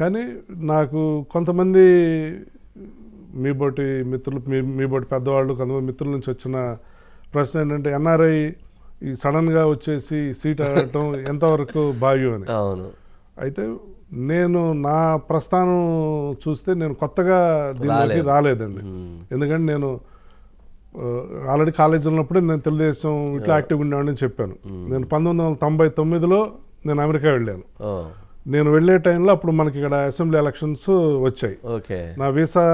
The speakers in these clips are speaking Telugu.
కానీ నాకు కొంతమంది మీ బోటి మిత్రులు మీ మీ బోటి పెద్దవాళ్ళు కొంతమంది మిత్రుల నుంచి వచ్చిన ప్రశ్న ఏంటంటే ఎన్ఆర్ఐ ఈ సడన్గా వచ్చేసి సీట్ అడగటం ఎంతవరకు భావ్యం అని. అవును. అయితే నేను నా ప్రస్థానం చూస్తే నేను కొత్తగా రాలేదు. రాలేదండి. ఎందుకంటే నేను ఆల్రెడీ కాలేజీలో ఉన్నప్పుడే నేను తెలుగుదేశం ఇట్లా యాక్టివ్గా ఉండేవాడిని చెప్పాను. నేను పంతొమ్మిది వందల తొంభై తొమ్మిదిలో నేను అమెరికా వెళ్ళాను. నేను వెళ్ళే టైంలో అప్పుడు మనకి ఇక్కడ అసెంబ్లీ ఎలక్షన్స్ వచ్చాయి. ఓకే. నా వీసా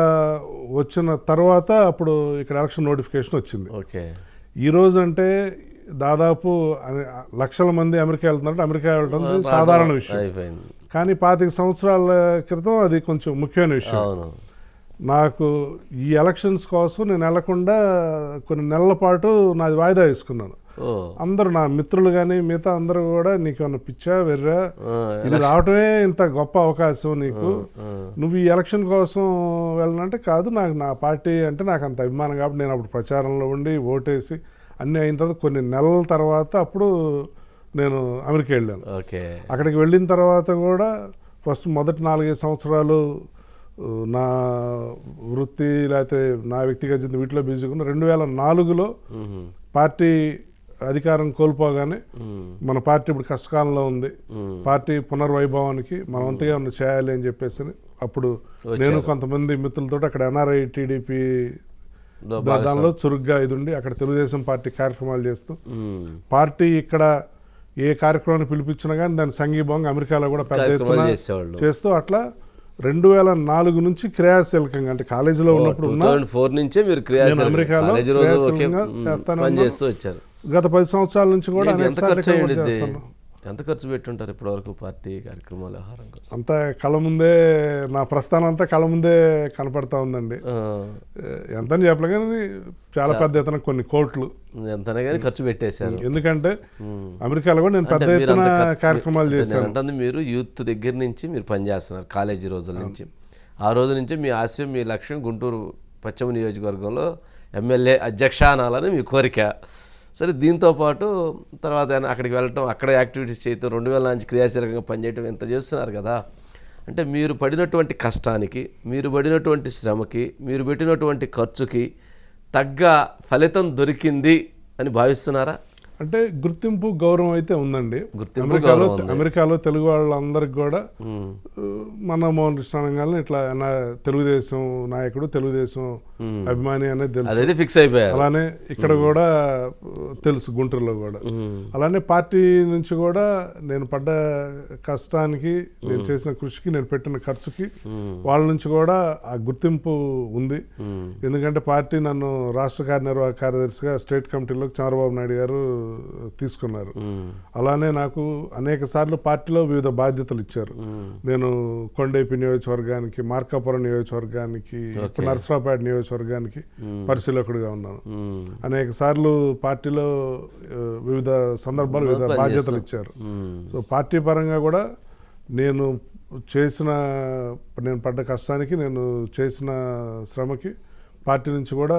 వచ్చిన తర్వాత అప్పుడు ఇక్కడ ఎలక్షన్ నోటిఫికేషన్ వచ్చింది. ఓకే. ఈ రోజు అంటే దాదాపు లక్షల మంది అమెరికా వెళ్తున్నట్టు అమెరికా వెళ్ళడం సాధారణ విషయం. కానీ పాతిక సంవత్సరాల క్రితం అది కొంచెం ముఖ్యమైన విషయం. నాకు ఈ ఎలక్షన్స్ కోసం నేను వెళ్ళకుండా కొన్ని నెలల పాటు నాది వాయిదా వేసుకున్నాను. అందరూ నా మిత్రులు కానీ మిగతా అందరూ కూడా నీకు ఏమన్నా పిచ్చా వెర్రా? ఇది రావటమే ఇంత గొప్ప అవకాశం నీకు. నువ్వు ఈ ఎలక్షన్ కోసం వెళ్ళనంటే కాదు నాకు నా పార్టీ అంటే నాకు అంత అభిమానం కాబట్టి నేను అప్పుడు ప్రచారంలో ఉండి ఓటేసి అన్నీ అయిన తర్వాత కొన్ని నెలల తర్వాత అప్పుడు నేను అమెరికా వెళ్ళాను. అక్కడికి వెళ్ళిన తర్వాత కూడా ఫస్ట్ మొదటి నాలుగైదు సంవత్సరాలు నా వృత్తి లేకపోతే నా వ్యక్తిగత జీవితం వీటిలో బిజీగా ఉన్న రెండు వేల నాలుగులో. పార్టీ అధికారం కోల్పోగానే. మన పార్టీ ఇప్పుడు కష్టకాలంలో ఉంది. పార్టీ పునర్వైభవానికి మనం అంతగా ఉన్న చేయాలి అని చెప్పేసి అప్పుడు నేను కొంతమంది మిత్రులతో అక్కడ ఎన్ఆర్ఐ టీడీపీ దానిలో చురుగ్గా ఇది ఉండి అక్కడ తెలుగుదేశం పార్టీ కార్యక్రమాలు చేస్తూ. పార్టీ ఇక్కడ ఏ కార్యక్రమాన్ని పిలిపించినా కానీ దాని సంఘీభావంగా అమెరికాలో కూడా పెద్ద ఎత్తున చేస్తూ అట్లా రెండు వేల నాలుగు నుంచి క్రియాశీలకంగా అంటే కాలేజీలో ఉన్నప్పుడు ఫోర్ నుంచే మీరు అమెరికాలో చేస్తానే గత పది సంవత్సరాల నుంచి కూడా ఎంత ఖర్చు ఎంత ఖర్చు పెట్టుంటారు ఇప్పటి వరకు పార్టీ కార్యక్రమాల కోసం? అంతా కళ్ళ ముందే నా ప్రస్థానం అంతా కళ్ళ ముందే కనపడతా ఉందండి. ఎంత అని చెప్పలే కానీ చాలా పెద్ద ఎత్తున కొన్ని కోట్లు. ఎంతనే కానీ ఖర్చు పెట్టేశారు. ఎందుకంటే. అమెరికాలో కూడా నేను పెద్ద అంటే ఎత్తున కార్యక్రమాలు అంటే చేశాను. అంటుంది మీరు యూత్ దగ్గర నుంచి మీరు పనిచేస్తున్నారు కాలేజీ రోజుల నుంచి. ఆ రోజు నుంచి మీ ఆశయం మీ లక్ష్యం గుంటూరు పశ్చిమ నియోజకవర్గంలో ఎమ్మెల్యే అధ్యక్ష అనాలని మీ కోరిక. సరే దీంతో పాటు తర్వాత ఆయన అక్కడికి వెళ్ళటం అక్కడ యాక్టివిటీస్ చేయటం రెండు వేల నుంచి క్రియాశీలకంగా పనిచేయటం ఇంత చేస్తున్నారు కదా? అంటే మీరు పడినటువంటి కష్టానికి మీరు పడినటువంటి శ్రమకి మీరు పెట్టినటువంటి ఖర్చుకి తగ్గ ఫలితం దొరికింది అని భావిస్తున్నారా? అంటే గుర్తింపు గౌరవం అయితే ఉందండి. గుర్తింపు. అమెరికాలో తెలుగు వాళ్ళందరికి కూడా మ్మ్. ఆ, మన మోహన్ కృష్ణానంగానే ఇట్లా నా తెలుగుదేశం నాయకుడు తెలుగుదేశం అభిమాని అనేది తెలుసు ఫిక్స్ అయిపోయారు అలానే ఇక్కడ కూడా తెలుసు గుంటూరులో కూడా. అలానే పార్టీ నుంచి కూడా నేను పడ్డ కష్టానికి నేను చేసిన కృషికి నేను పెట్టిన ఖర్చుకి వాళ్ళ నుంచి కూడా ఆ గుర్తింపు ఉంది. ఎందుకంటే పార్టీ నన్ను రాష్ట్ర కార్యనిర్వాహక కార్యదర్శిగా స్టేట్ కమిటీలోకి చంద్రబాబు నాయుడు గారు తీసుకున్నారు. అలానే నాకు అనేక సార్లు పార్టీలో వివిధ బాధ్యతలు ఇచ్చారు. నేను కొండేపి నియోజకవర్గానికి మార్కాపురం నియోజకవర్గానికి ఇప్పుడు నర్సరావుపేట నియోజకవర్గానికి పరిశీలకుడిగా ఉన్నాను. అనేక సార్లు పార్టీలో వివిధ సందర్భాలు వివిధ బాధ్యతలు ఇచ్చారు. సో పార్టీ పరంగా కూడా నేను చేసిన నేను పడ్డ కష్టానికి నేను చేసిన శ్రమకి పార్టీ నుంచి కూడా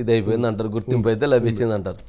ఇది అయిపోయింది అంటారు గుర్తింపు అయితే లభించింది అంటారు